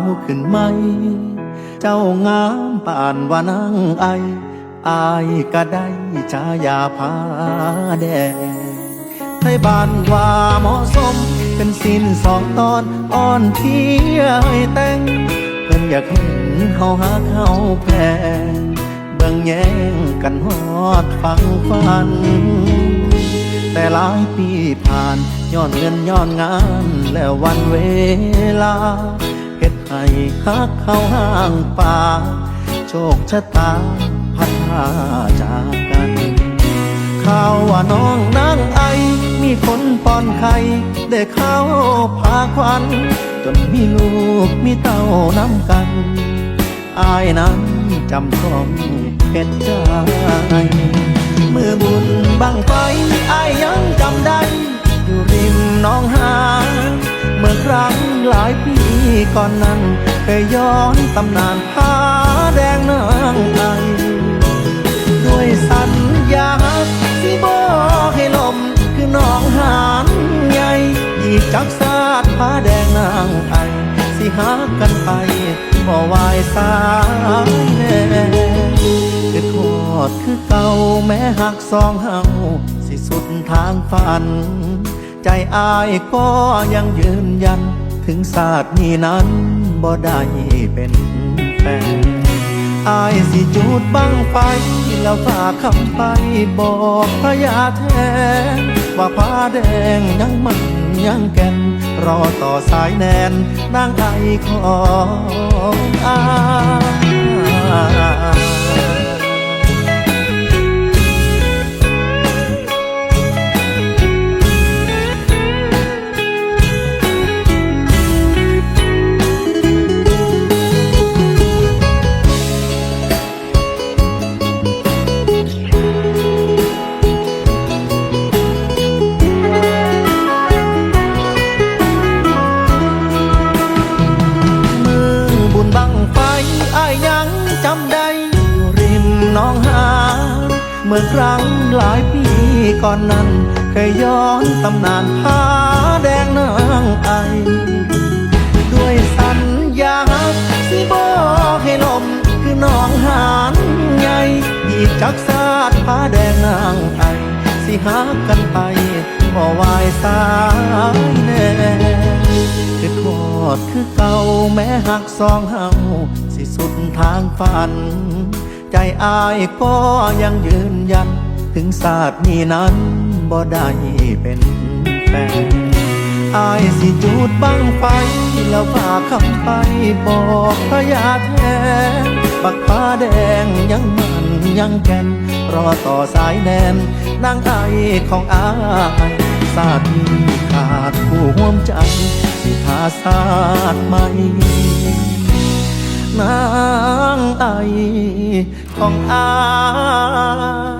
าวขึ้นไหม เจ้างามป่านว่านางไอ อายก็ได้ชายาพาแดงไทยบ้านว่าเหมาะสม เป็นสิ้นสองตอนอ่อนเพียให้แต่ง เพิ่นอยากเห็นเฮาหาเขาแพงเบิ่งแย่งกันฮอดฟังฟัน แต่หลายปีผ่านย้อนเงินย้อนงาน แล้ววันเวลา ให้ฮักเข้าห่างป่า โชคชะตาพัดพาจากกัน ข่าวว่าน้องนางไอ มีคนป้อนไข่ได้เข้าพาควัน จนมีลูกมีเต้าน้ำกัน อายนั้นจำต้องเป็นใจมือบุญบังไฟอายยังจำได้ อยู่ริมน้องหา เมื่อครั้งหลายปี ก่อนนั้นเคยย้อนตำนานผาแดงนางไอด้วยสัญญาสิบอกให้ลมคือน้องหานใหญ่ยีจักซาดผ้าแดงนางไอสิหากันไปบ่วายสายแน่คือทอดคือเก่าแม้หักสองเฮาสิสุดทางฝัน ใจอายก็ยังยืนยัน ถึงศาสตร์นี้นั้นบ่ได้เป็นแฟนอายสิจูดบังไฟแล้วฝากคำไปบอกพระยาแทนว่าผ้าแดงยังมันยังแก่น รอต่อสายแนนนางไอของอาย น้องหา เมื่อครั้งหลายปีก่อนนั้น เคยย้อนตำนานผ้าแดงนางไอ ด้วยสัญญาสิบอกให้ลมคือน้องหานใหญ่ยีกจักซาดผ้าแดงนางไอ สิหากันไปบ่วายสายแน่คือทอดคือเก่าแม้หักสองเฮาสิสุดทางฝัน ใจอายก็ยังยืนยัน ถึงศาสตร์นี้นั้นบ่ได้เป็นแฟนอายสิจูดบังไฟแล้วฝากคำไปบอกพระยาแทนบักฟ้าแดงยังมันยังแก่น รอต่อสายแนนนางไอของอายศาสตร์นี้ขาดผู้ห่วมใจสิทาศาสตร์ใหม่ นางไอของอา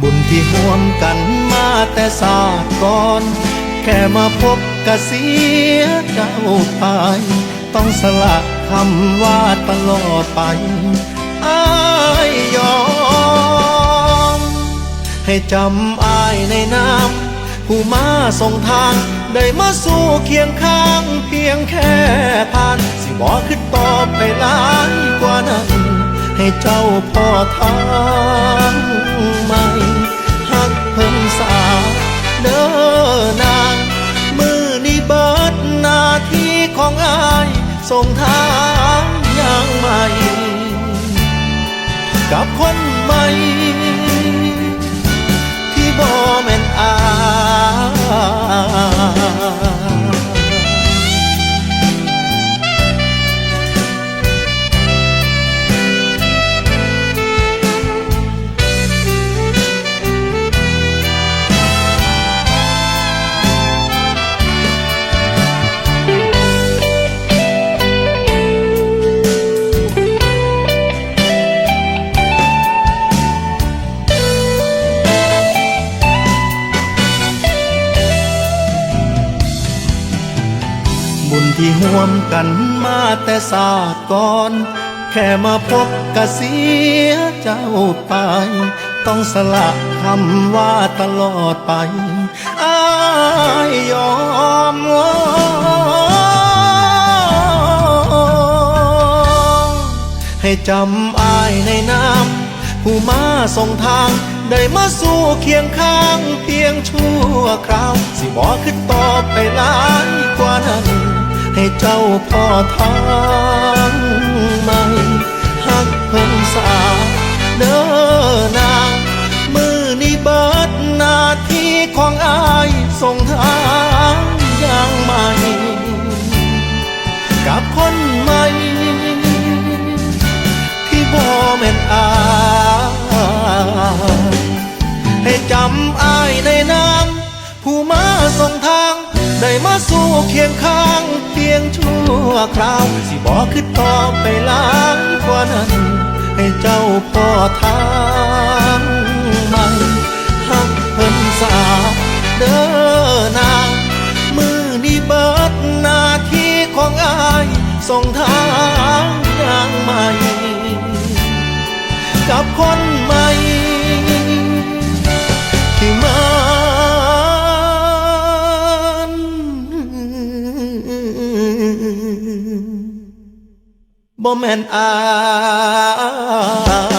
บุญที่ห่วมกันมาแต่ศาสตร์ก่อน แค่มาพบกะเสียเจ้าไป ต้องสละคำว่าตลอดไปอายยอม ให้จำอายในน้ำผู้มาส่งทาง ได้มาสู่เคียงข้างเพียงแค่ผ่าน สิบอกขึ้นต่อไปหลายกว่านั้น ให้เจ้าพ่อทางม่หั ส่งทางอย่างใหม่ กับคนใหม่ วมกันมาแต่ศาสตร์ก่อน แค่มาพบกะเสียเจ้าไป ต้องสละคำว่าตลอดไปอายยอมให้จำอายในน้ำผู้มาส่งทาง ได้มาสู่เคียงข้างเพียงชั่วคราว สิบอกขึ้นต่อไปหลายกว่านั้น ให้เจ้าพ่อทางใหม่หักเพิ่งสาเด้อนามือนี้เบิดหน้าที่ของอายส่งทางอย่างใหม่ กับคนใหม่ ที่บ่แม่นอายให้จำอายในน้ำผู้มาส่งทาง ได้มาสู่เคียงข้าง ยงชั่วคราว สิบอกขึ้นต่อไปหลายกว่านั้น ให้เจ้าพ่อทางใหม่หักเพิ่นสาเด้อนางมือนี้เบิดหน้าที่ของอายส่งทางอย่างใหม่กับคน แม่นอาย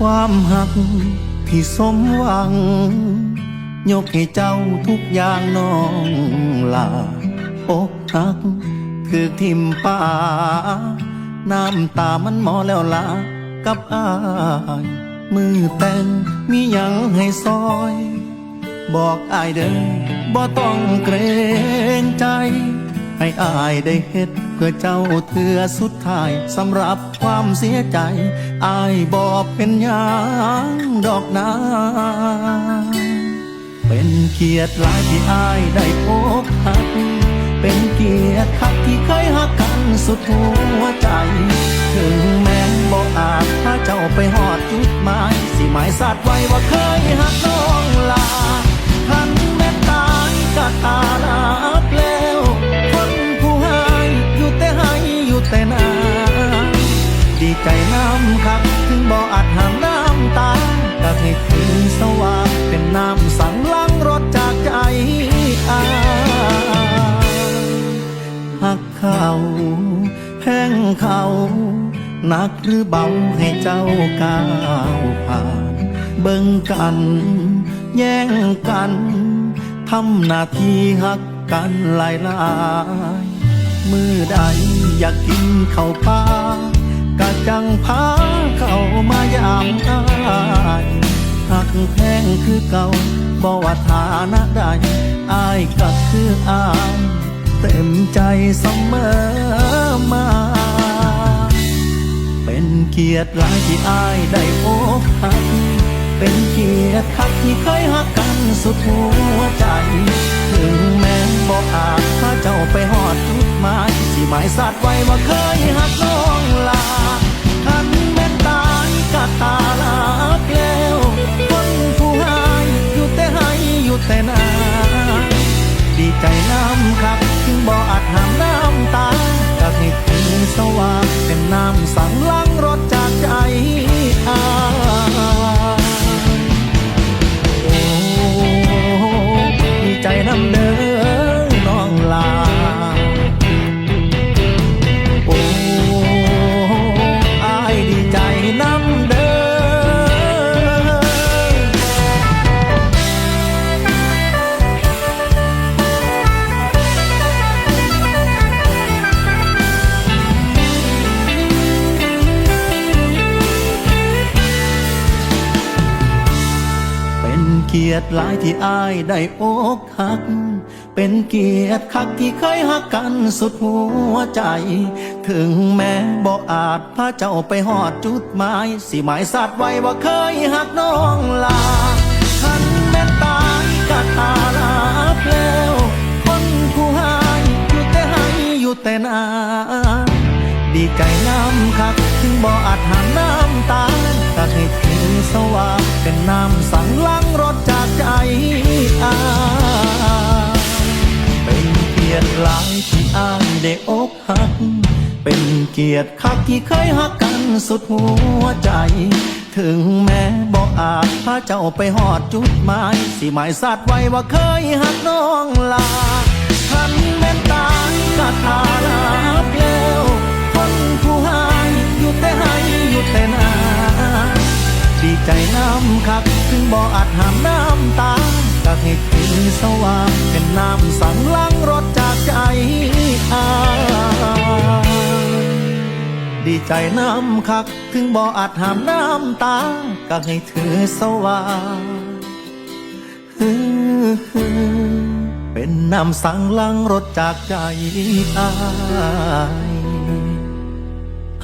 ความหักที่สมหวัง ยกให้เจ้าทุกอย่างน้องลาอกหัก คือทิมป่า น้ำตามันหมอแล้วลากับอาย มือแต่งมีหยังให้ซอย บอกอายเด้อบ่ต้องเกรงใจ ให้อายได้เฮ็ด เพื่อเจ้าเถือสุดท้ายสำหรับความเสียใจ อายบอกเป็นหยังดอกนาเป็นเกียรติหลายที่อายได้พบหักเป็นเกียรติคักที่เคยหักกันสุดหัวใจ ถึงแม้บอกอาจถ้าเจ้าไปหอดจุดหมาย สิหมายสัตว์ไว้ว่าเคยหักน้องลาทันแม้ตายก็ตาลา ใจน้ำครับถึงบ่ออาจหามน้ำตาก็ให้คืนสว่างเป็นน้ำสั่งล้างรถจากใจอาหักเขาแห้งเขาหนักหรือเบาให้เจ้าก้าวผ่าน เบิ่งกัน แย่งกันทำหน้าที่หักกันหลายหลายมือใดอยากกินข้าวปลา กะจังพาเข้ามายามอายหักแพงคือเก่าบ่ว่าฐานะใดอายก็คืออายเต็มใจเสมอมา เป็นเกียรติหลายที่อายได้พบหักเป็นเกียรติคักที่เคยหักกันสุดหัวใจ ถึงแม้ บอกอาจพาเจ้าไปหอดจุดมายที่หมายสัตว์ไว้ว่าเคยหักน้องลาทันแม่นตายกะตาลาเกล้วคนผู้หายอยู่แต่ให้อยู่แต่นาดีใจน้ำครับถึงบ่อาจหามน้ำตาอยากให้คืนสว่างเป็นน้ำสั่งล้างรถจากใจ หลายที่อายได้อกหัก เป็นเกียรติคักที่เคยหักกันสุดหัวใจ ถึงแม้บ่อาจพาเจ้าไปหอดจุดหมาย สิหมายสัตว์ไว้ว่าเคยหักน้องลาทันแม่ตายกะตาลาเพลวคนผู้หายอยู่แต่ให้อยู่แต่นาดีใจน้ำคักถึงบ่อาจหามน้ำตาตักให้ถึงสว่างเป็นน้ำสังล้างรถจ ใจอาเป็นเกียรติหลายที่อายได้อกหัก เป็นเกียรติคักที่เคยหักกันสุดหัวใจ ถึงแม้บ่อาจพาเจ้าไปหอดจุดหมาย สิหมายสัตว์ไว้ว่าเคยหักน้องลาทันแม่นตายกะทาลาเพลวคนผู้หายอยู่แต่ให้อยู่แต่นา ใจน้ำคัก ถึงบ่ออาจหามน้ำตาก็ให้คืนสว่างเป็นน้ำสั่งล้างรถจากใจอาดีใจน้ำคัก ถึงบ่ออาจหามน้ำตาก็ให้ถือสว่างเป็นน้ำสั่งล้างรถจากใจอาย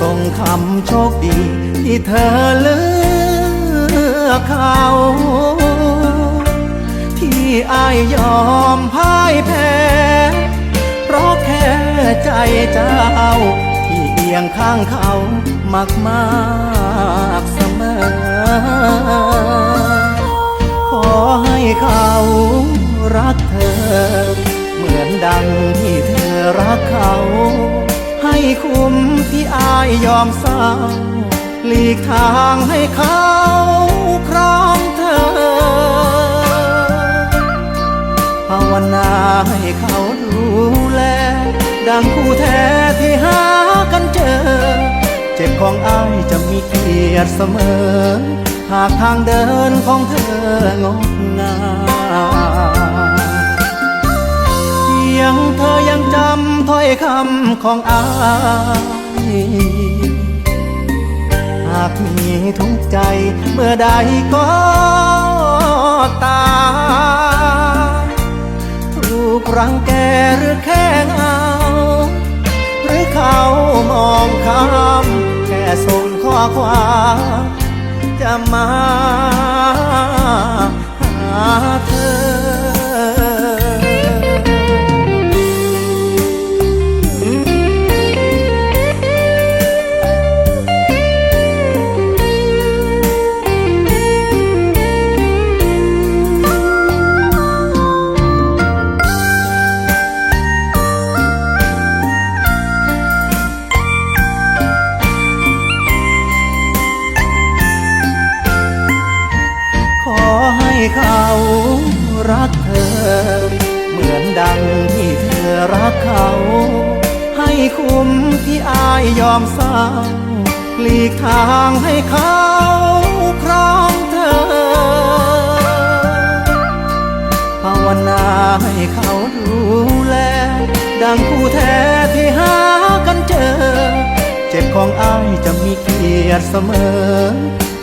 ส่งคำโชคดีที่เธอเลือกเขา ที่อายยอมพ่ายแพ้ เพราะแค่ใจเจ้า ที่เอียงข้างเขามากมากเสมอ ขอให้เขารักเธอ เหมือนดังที่เธอ รักเขา ให้คุ้มที่อายยอมเศร้าหลีกทางให้เขาครองเธอภาวนาให้เขาดูแล ดังคู่แท้ที่หากันเจอ เจ็บของอายจะมีเกียรติเสมอ หากทางเดินของเธองด เธอยังจำถ้อยคำของอายหากมีทุกข์ใจเมื่อใดก็ตาถูกรังแกหรือแค่เงาหรือเขามองข้ามแค่ส่งข้อความจะมาหาเธอ เจ็บของอ้ายจะมีเกียรติเสมอ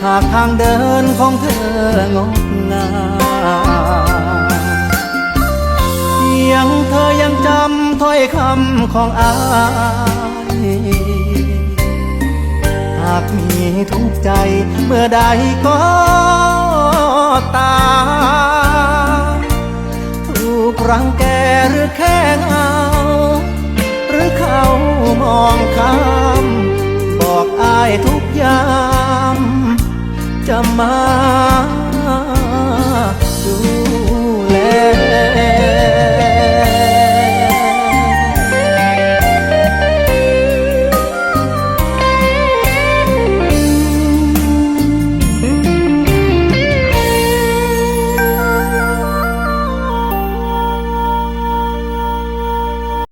หากทางเดินของเธองดงามเพียงเธอยังจำถ้อยคำของอ้ายหากมีทุกใจเมื่อใดก็ตามถูกรังแกหรือแค่เหงาหรือเขามองข้า ทุกยาม จะมา